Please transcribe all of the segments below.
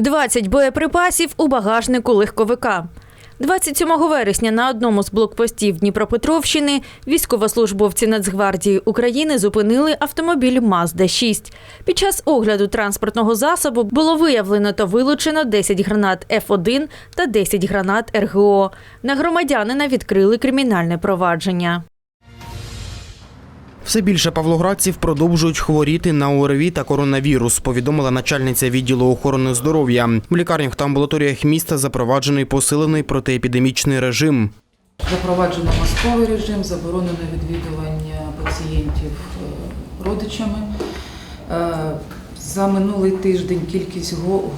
20 боєприпасів у багажнику легковика. 27 вересня на одному з блокпостів Дніпропетровщини військовослужбовці Нацгвардії України зупинили автомобіль МАЗДа-6. Під час огляду транспортного засобу було виявлено та вилучено 10 гранат Ф1 та 10 гранат РГО. На громадянина відкрили кримінальне провадження. Все більше павлоградців продовжують хворіти на ОРВІ та коронавірус, повідомила начальниця відділу охорони здоров'я. В лікарнях та амбулаторіях міста запроваджений посилений протиепідемічний режим. Запроваджено масковий режим, заборонено відвідування пацієнтів е, родичами. Е, За минулий тиждень кількість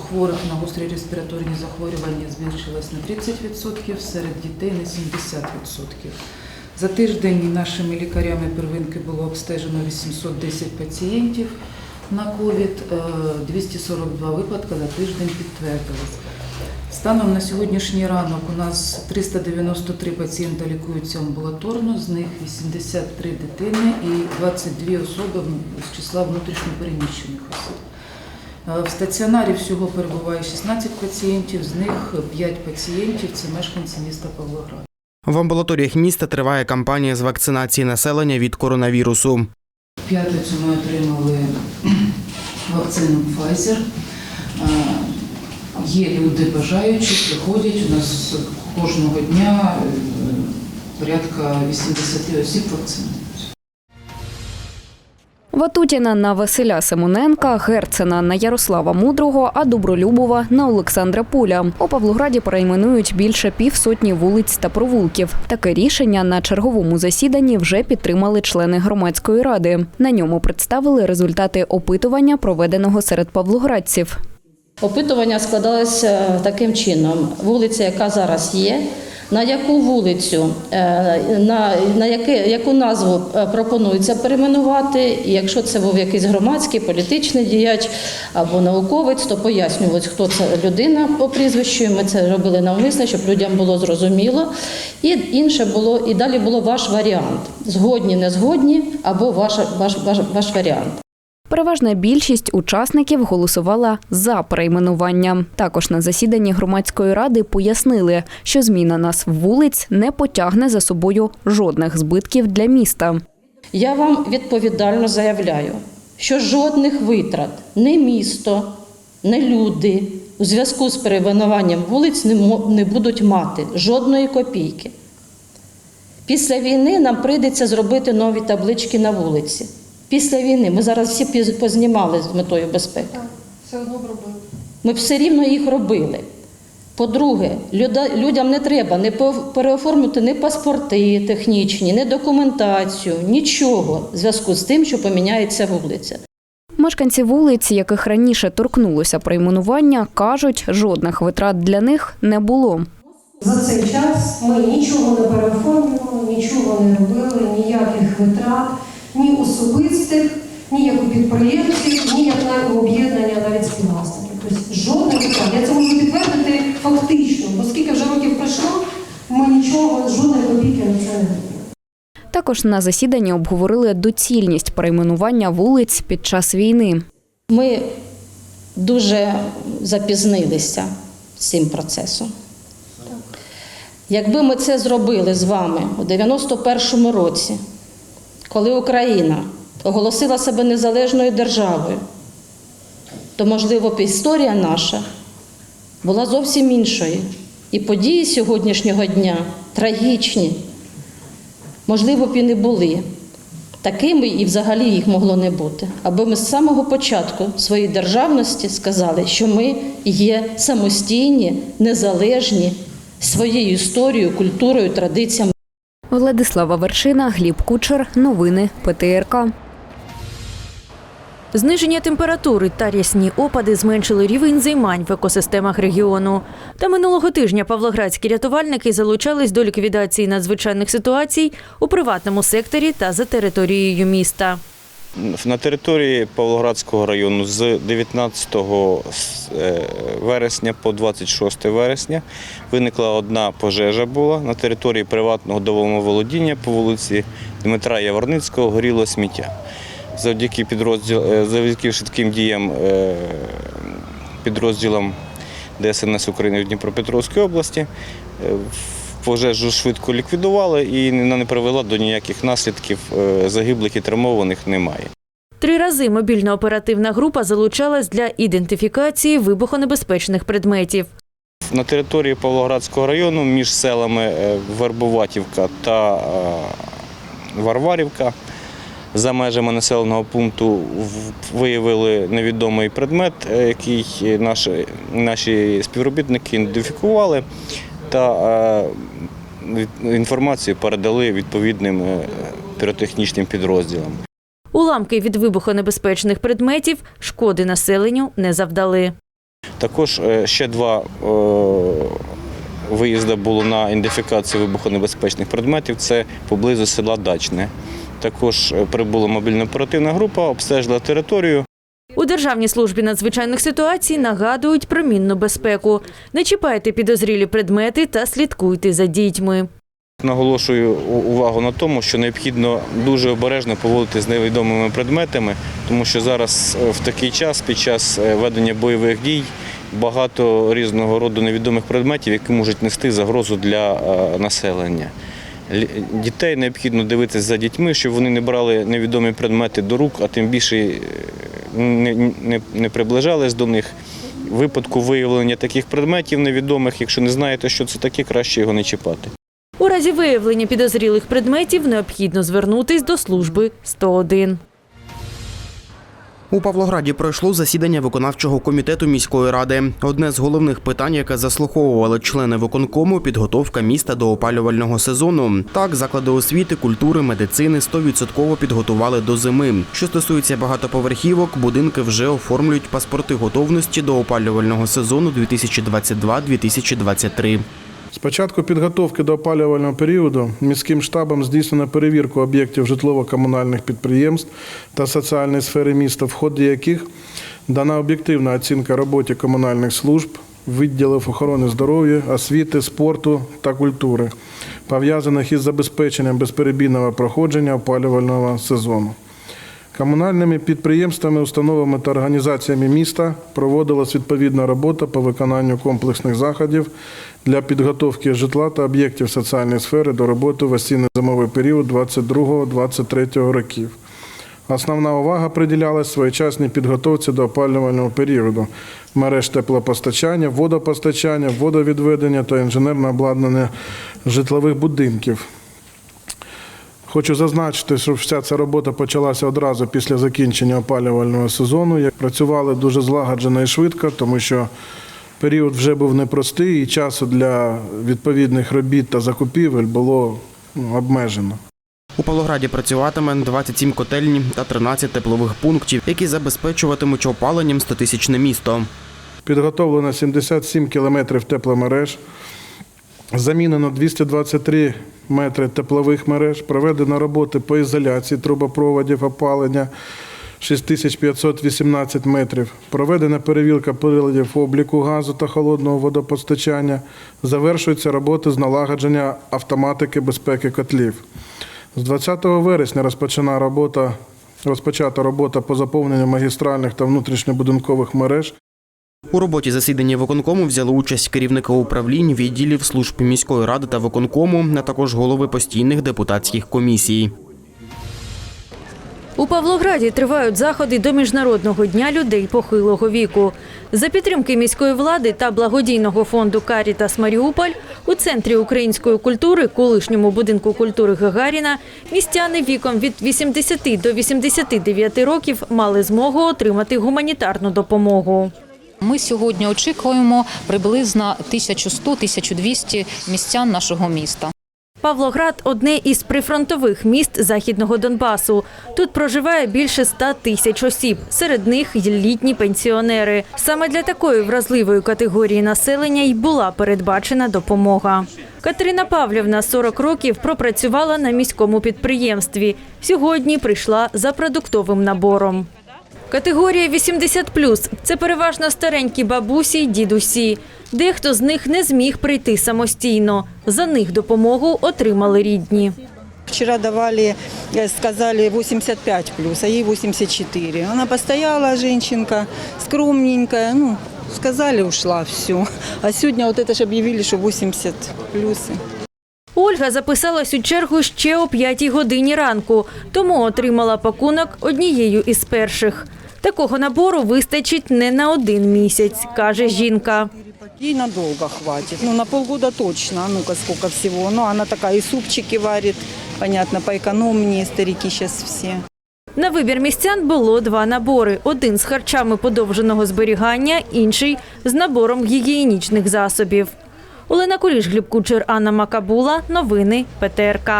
хворих на гострі респіраторні захворювання збільшилась на 30%, серед дітей на 70%. За тиждень нашими лікарями первинки було обстежено 810 пацієнтів на ковід, е, 242 випадки за тиждень підтвердились. Станом на сьогоднішній ранок у нас 393 пацієнта лікуються амбулаторно, з них 83 дитини і 22 особи з числа внутрішньопереміщених осіб. Е, В стаціонарі всього перебуває 16 пацієнтів, з них 5 пацієнтів це мешканці міста Павлоград. В амбулаторіях міста триває кампанія з вакцинації населення від коронавірусу. В п'ятницю ми отримали вакцину Pfizer. Е, Є люди бажаючі, приходять. У нас кожного дня е, порядка 80 осіб вакцинують. Ватутіна на Василя Симоненка, Герцена на Ярослава Мудрого, а Добролюбова на Олександра Пуля. У Павлограді перейменують більше півсотні вулиць та провулків. Таке рішення на черговому засіданні вже підтримали члени громадської ради. На ньому представили результати опитування, проведеного серед павлоградців. Опитування складалося таким чином: вулиця, яка зараз є, на яку вулицю, е, на, на яке, яку назву е, пропонується перейменувати, і якщо це був якийсь громадський, політичний діяч або науковець, то пояснювалось, хто це людина по прізвищу. і Ми це робили навмисно, щоб людям було зрозуміло. І інше було, і далі було ваш варіант: згодні, не згодні, або ваш, ваш, ваш, ваш варіант. Переважна більшість учасників голосувала за перейменування. Також на засіданні громадської ради пояснили, що зміна назв вулиць не потягне за собою жодних збитків для міста. Я вам відповідально заявляю, що жодних витрат не місто, не люди у зв'язку з перейменуванням вулиць не будуть мати жодної копійки. Після війни нам прийдеться зробити нові таблички на вулиці. Після війни ми зараз всі познімали з метою безпеки. Все одно робили. Ми все рівно їх робили. По-друге, людям не треба не переоформити ні паспорти технічні, ні документацію, нічого в зв'язку з тим, що поміняється вулиця. Мешканці вулиць, яких раніше торкнулося перейменування, кажуть, жодних витрат для них не було. За цей час ми нічого не переоформлювали, нічого не робили, ніяких витрат, ні особистих, ні як у підприємців, ні як на об'єднання навіть співвласників. Тобто жодних витрат. Я це можу підтвердити фактично, бо скільки вже років пройшло, ми нічого, жодної копійки на це не робили. Також на засіданні обговорили доцільність перейменування вулиць під час війни. Ми дуже запізнилися з цим процесом. Якби ми це зробили з вами у 91-му році, коли Україна оголосила себе незалежною державою, то, можливо, історія наша була зовсім іншою. І події сьогоднішнього дня трагічні, можливо, б і не були такими, і взагалі їх могло не бути. Аби ми з самого початку своєї державності сказали, що ми є самостійні, незалежні своєю історією, культурою, традиціями. Владислава Вершина, Гліб Кучер. Новини ПТРК. Зниження температури та рясні опади зменшили рівень займань в екосистемах регіону. Та минулого тижня павлоградські рятувальники залучались до ліквідації надзвичайних ситуацій у приватному секторі та за територією міста. На території Павлоградського району з 19 е, вересня по 26 вересня виникла одна пожежа була на території приватного домоволодіння по вулиці Дмитра Яворницького горіло сміття. Завдяки підрозділ, е, завдяки швидким діям е, підрозділам ДСНС України в Дніпропетровській області. Пожежу швидко ліквідували і вона не привела до ніяких наслідків. Е, Загиблих і травмованих немає. Три рази мобільна оперативна група залучалась для ідентифікації вибухонебезпечних предметів. На території Павлоградського району між селами е, Вербуватівка та е, Варварівка за межами населеного пункту виявили невідомий предмет, який наші, наші співробітники ідентифікували та е, інформацію передали відповідним е, піротехнічним підрозділам. Уламки від вибухонебезпечних предметів шкоди населенню не завдали. Також е, ще два виїзди було на ідентифікацію вибухонебезпечних предметів. Це поблизу села Дачне. Також прибула мобільна оперативна група, обстежила територію. У Державній службі надзвичайних ситуацій нагадують про мінну безпеку. Не чіпайте підозрілі предмети та слідкуйте за дітьми. Наголошую увагу на тому, що необхідно дуже обережно поводити з невідомими предметами, тому що зараз е, в такий час, під час е, ведення бойових дій, багато різного роду невідомих предметів, які можуть нести загрозу для е, населення. Дітей необхідно дивитися за дітьми, щоб вони не брали невідомі предмети до рук, а тим більше не, не, не приближались до них. В випадку виявлення таких предметів невідомих, якщо не знаєте, що це таке, краще його не чіпати. У разі виявлення підозрілих предметів необхідно звернутись до служби 101. У Павлограді пройшло засідання виконавчого комітету міської ради. Одне з головних питань, яке заслуховували члени виконкому, підготовка міста до опалювального сезону. Так, заклади освіти, культури, медицини 100% підготували до зими. Що стосується багатоповерхівок, будинки вже оформлюють паспорти готовності до опалювального сезону 2022-2023. З початку підготовки до опалювального періоду міським штабом здійснено перевірку об'єктів житлово-комунальних підприємств та соціальної сфери міста, в ході яких дана об'єктивна оцінка роботі комунальних служб, відділів охорони здоров'я, освіти, спорту та культури, пов'язаних із забезпеченням безперебійного проходження опалювального сезону. Комунальними підприємствами, установами та організаціями міста проводилась відповідна робота по виконанню комплексних заходів для підготовки житла та об'єктів соціальної сфери до роботи в осінньо-зимовий період 22-23 років. Основна увага приділялась своєчасній підготовці до опалювального періоду мереж теплопостачання, водопостачання, водовідведення та інженерне обладнання житлових будинків. Хочу зазначити, що вся ця робота почалася одразу після закінчення опалювального сезону. Як працювали дуже злагоджено і швидко, тому що період вже був непростий, і часу для відповідних робіт та закупівель було ну, обмежено. У Павлограді працюватиме 27 котельні та 13 теплових пунктів, які забезпечуватимуть опаленням 100-тисячне місто. Підготовлено 77 кілометрів тепломереж, замінено 223 метри теплових мереж, проведено роботи по ізоляції трубопроводів опалення 6518 метрів, проведена перевірка приладів обліку газу та холодного водопостачання, завершуються роботи з налагодження автоматики безпеки котлів. З 20 вересня розпочана робота, розпочата робота по заповненню магістральних та внутрішньобудинкових мереж У роботі засідання виконкому взяли участь керівники управлінь, відділів служб міської ради та виконкому, а також голови постійних депутатських комісій. У Павлограді тривають заходи до Міжнародного дня людей похилого віку. За підтримки міської влади та благодійного фонду Карітас Маріуполь у центрі української культури, колишньому будинку культури Гагаріна, містяни віком від 80 до 89 років мали змогу отримати гуманітарну допомогу. Ми сьогодні очікуємо приблизно 1100-1200 містян нашого міста. Павлоград одне із прифронтових міст західного Донбасу. Тут проживає більше 100 тисяч осіб. Серед них й літні пенсіонери. Саме для такої вразливої категорії населення й була передбачена допомога. Катерина Павлівна 40 років пропрацювала на міському підприємстві. Сьогодні прийшла за продуктовим набором. Категорія 80+, – це переважно старенькі бабусі й дідусі. Дехто з них не зміг прийти самостійно. За них допомогу отримали рідні. Вчера давали, э, сказали 85 плюс, а ей 84. Она постояла, женщинка, скромненькая, ну, сказали, ушла, все. А сегодня вот это же объявили, что 80 плюсы. Ольга записалась у чергу ще о 5 годині ранку, тому отримала пакунок однією із перших. Такого набору вистачить не на один місяць, каже жінка. Ей надолго хватит. Ну, на полгода точно. А ну-ка, сколько всего. Ну, она такая и супчики варит. Понятно, поэкономнее. Старики сейчас все. На вибір містян було два набори: один з харчами подовженого зберігання, інший з набором гігієнічних засобів. Олена Куліш, Гліб Кучер, Анна Макабула. Новини ПТРК.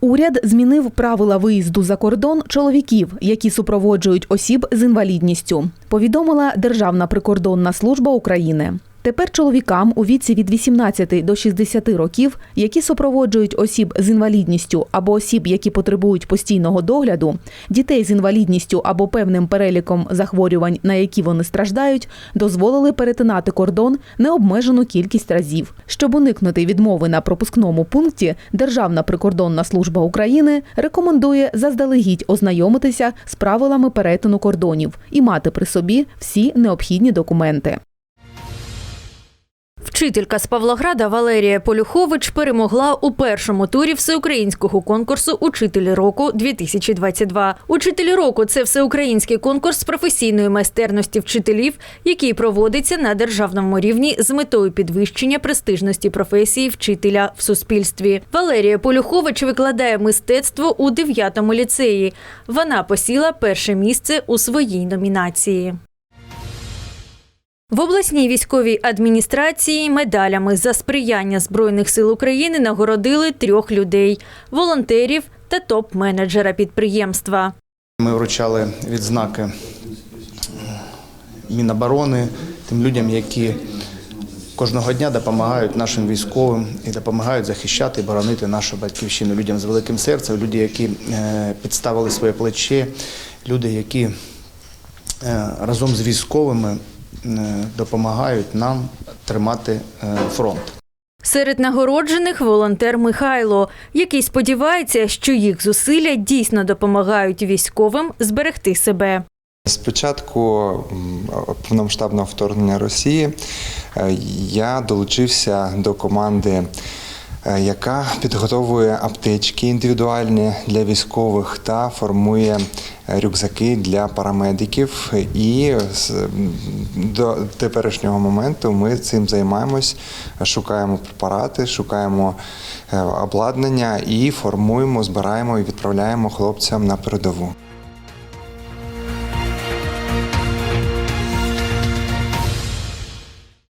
Уряд змінив правила виїзду за кордон чоловіків, які супроводжують осіб з інвалідністю. Повідомила Державна прикордонна служба України. Тепер чоловікам у віці від 18 до 60 років, які супроводжують осіб з інвалідністю або осіб, які потребують постійного догляду, дітей з інвалідністю або певним переліком захворювань, на які вони страждають, дозволили перетинати кордон необмежену кількість разів. Щоб уникнути відмови на пропускному пункті, Державна прикордонна служба України рекомендує заздалегідь ознайомитися з правилами перетину кордонів і мати при собі всі необхідні документи. Вчителька з Павлограда Валерія Полюхович перемогла у першому турі всеукраїнського конкурсу Учителі року 2022 Учителі року це всеукраїнський конкурс з професійної майстерності вчителів, який проводиться на державному рівні з метою підвищення престижності професії вчителя в суспільстві. Валерія Полюхович викладає мистецтво у 9-му ліцеї. Вона посіла перше місце у своїй номінації. В обласній військовій адміністрації медалями за сприяння Збройних сил України нагородили трьох людей волонтерів та топ-менеджера підприємства. Ми вручали відзнаки Міноборони тим людям, які кожного дня допомагають нашим військовим і допомагають захищати і боронити нашу батьківщину. Людям з великим серцем, люди, які е, підставили своє плече, люди, які е, разом з військовими е, допомагають нам тримати е, фронт. Серед нагороджених волонтер Михайло, який сподівається, що їх зусилля дійсно допомагають військовим зберегти себе. Спочатку початку повномасштабного вторгнення Росії е, я долучився до команди, е, яка підготовує аптечки індивідуальні для військових та формує е, рюкзаки для парамедиків. І до теперішнього моменту ми цим займаємось, шукаємо препарати, шукаємо е, обладнання і формуємо, збираємо і відправляємо хлопцям на передову.